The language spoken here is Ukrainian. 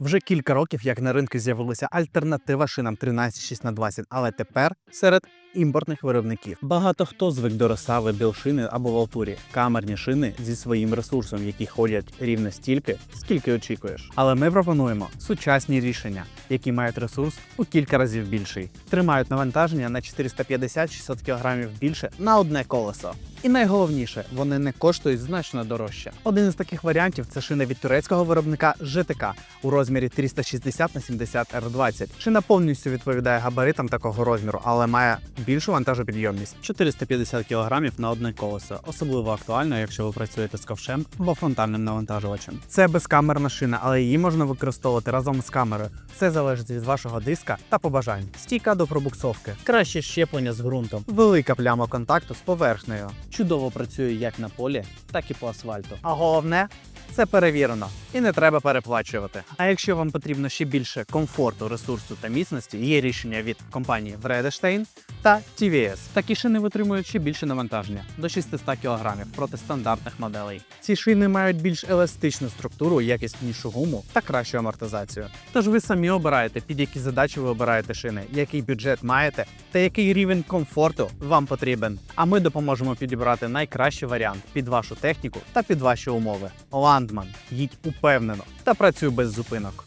Вже кілька років, як на ринку з'явилася альтернатива шинам 136 на 20 але тепер серед імпортних виробників. Багато хто звик до розсави білшини або валтурі, камерні шини зі своїм ресурсом, які ходять рівно стільки, скільки очікуєш. Але ми пропонуємо сучасні рішення, які мають ресурс у кілька разів більший, тримають навантаження на 450-600 кг більше на одне колесо. І найголовніше, вони не коштують значно дорожче. Один із таких варіантів це шина від турецького виробника ЖТК у розмірі 360 на 70 R20. Шина повністю відповідає габаритам такого розміру, але має більшу вантажопідйомність 450 кг на одне колесо. Особливо актуально, якщо ви працюєте з ковшем або фронтальним навантажувачем. Це безкамерна шина, але її можна використовувати разом з камерою. Все залежить від вашого диска та побажань. Стійка до пробуксовки. Краще щеплення з ґрунтом. Велика пляма контакту з поверхнею. Чудово працює як на полі, так і по асфальту. А головне, це перевірено і не треба переплачувати. А якщо вам потрібно ще більше комфорту, ресурсу та міцності, є рішення від компанії Vredestein та TVS. Такі шини витримують ще більше навантаження до 600 кг проти стандартних моделей. Ці шини мають більш еластичну структуру, якіснішу гуму та кращу амортизацію. Тож ви самі обираєте, під які задачі ви обираєте шини, який бюджет маєте та який рівень комфорту вам потрібен. А ми допоможемо підібрати найкращий варіант під вашу техніку та під ваші умови. Ландман, їдь упевнено та працюй без зупинок.